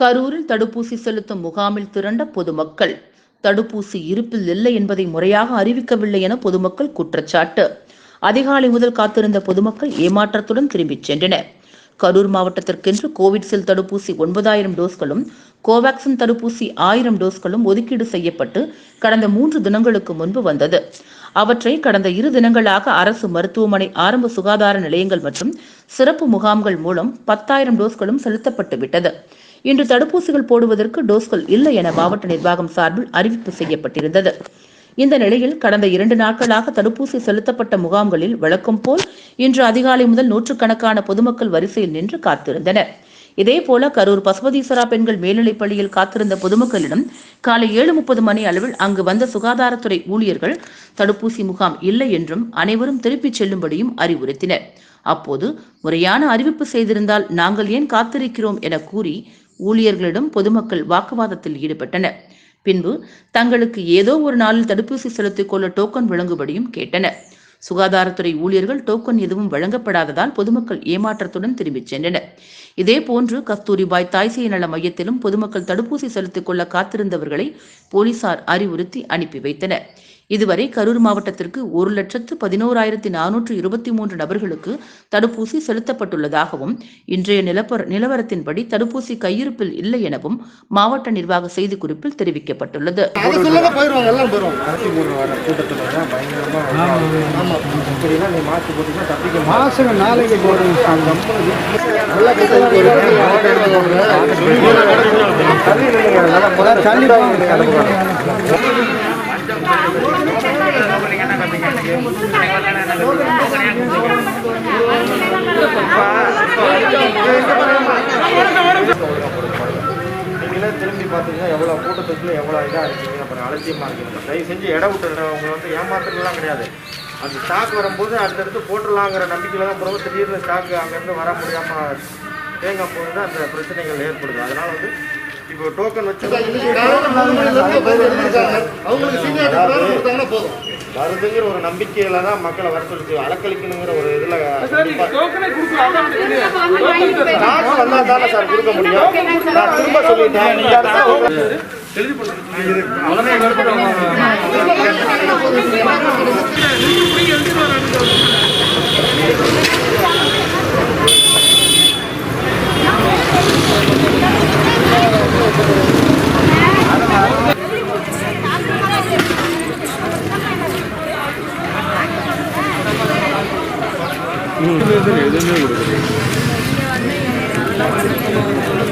கரூரில் தடுப்பூசி செலுத்தும் முகாமில் திரண்ட பொதுமக்கள். தடுப்பூசி இருப்பில் இல்லை என்பதை முறையாக அறிவிக்கவில்லை என பொதுமக்கள் குற்றச்சாட்டு. அதிகாலை முதல் காத்திருந்த பொதுமக்கள் ஏமாற்றத்துடன் திரும்பிச் சென்றனர். கரூர் மாவட்டத்திற்கென்று கோவிட்சில் தடுப்பூசி ஒன்பதாயிரம் டோஸ்களும் கோவாக்சின் தடுப்பூசி ஆயிரம் டோஸ்களும் ஒதுக்கீடு செய்யப்பட்டு கடந்த மூன்று தினங்களுக்கு முன்பு வந்தது. அவற்றை கடந்த இரு தினங்களாக அரசு மருத்துவமனை ஆரம்ப சுகாதார நிலையங்கள் மற்றும் சிறப்பு முகாம்கள் மூலம் பத்தாயிரம் டோஸ்களும் செலுத்தப்பட்டு விட்டது. இன்று தடுப்பூசிகள் போடுவதற்கு டோஸ்கள் இல்லை என மாவட்ட நிர்வாகம் சார்பில் அறிவிப்பு செய்யப்பட்டிருந்தது. இந்த நிலையில் கடந்த இரண்டு நாட்களாக தடுப்பூசி செலுத்தப்பட்ட முகாம்களில் வழக்கம் போல் இன்று அதிகாலை முதல் நூற்றுக்கணக்கான பொதுமக்கள் வரிசையில் நின்று காத்திருந்தனர். இதேபோல கரூர் பசுபதீஸ்வரா பெண்கள் மேல்நிலைப் பள்ளியில் காத்திருந்த பொதுமக்களிடம் காலை ஏழு முப்பது மணி அளவில் அங்கு வந்த சுகாதாரத்துறை ஊழியர்கள் தடுப்பூசி முகாம் இல்லை என்றும் அனைவரும் திருப்பிச் செல்லும்படியும் அறிவுறுத்தினர். அப்போது முறையான அறிவிப்பு செய்திருந்தால் நாங்கள் ஏன் காத்திருக்கிறோம் என கூறி ஊழியர்களிடம் பொதுமக்கள் வாக்குவாதத்தில் ஈடுபட்டனர். பின்பு தங்களுக்கு ஏதோ ஒரு நாளில் தடுப்பூசி செலுத்திக் கொள்ள டோக்கன் வழங்கும்படியும் கேட்டனர். சுகாதாரத்துறை ஊழியர்கள் டோக்கன் எதுவும் வழங்கப்படாததால் பொதுமக்கள் ஏமாற்றத்துடன் திரும்பிச் சென்றனர். இதேபோன்று கஸ்தூரிபாய் தாய்சேய நல மையத்திலும் பொதுமக்கள் தடுப்பூசி செலுத்திக் கொள்ள காத்திருந்தவர்களை போலீசார் அறிவுறுத்தி அனுப்பி வைத்தனர். இதுவரை கரூர் மாவட்டத்திற்கு ஒரு லட்சத்து பதினோராயிரத்தி நானூற்று இருபத்தி மூன்று நபர்களுக்கு தடுப்பூசி செலுத்தப்பட்டுள்ளதாகவும் இன்றைய நிலப்பர நிலவரத்தின்படி தடுப்பூசி கையிருப்பில் இல்லை எனவும் மாவட்ட நிர்வாக செய்திக்குறிப்பில் தெரிவிக்கப்பட்டுள்ளது. அதை திரும்பி பார்த்தீங்கன்னா எவ்வளோ கூட்டத்துக்கு எவ்வளோ இதாக இருக்குது அப்புறம் அலட்சியமாக இருக்குது தயவு செஞ்சு இடம் விட்டுறவங்க வந்து ஏமாத்துறதுலாம் கிடையாது அந்த ஸ்டாக் வரும்போது அடுத்தடுத்து போட்டுடலாங்கிற நம்பிக்கையில் தான் போகிறோம் திடீர்னு ஸ்டாக் அங்கேருந்து வர முடியாமல் தேங்காய் போகுது அந்த பிரச்சனைகள் ஏற்படுது அதனால் வந்து இப்போ டோக்கன் வச்சு அவங்களுக்கு சீனியர் போதும். வருதுங்கிற ஒரு நம்பிக்கையில தான் மக்களை வர சொல்லி அலக்களிக்கணுங்கிற ஒரு இதில் காசு வந்தா தானே சார் கொடுக்க முடியும் நான் திரும்ப சொல்லிட்டேன் இந்த எதுவுமே Thank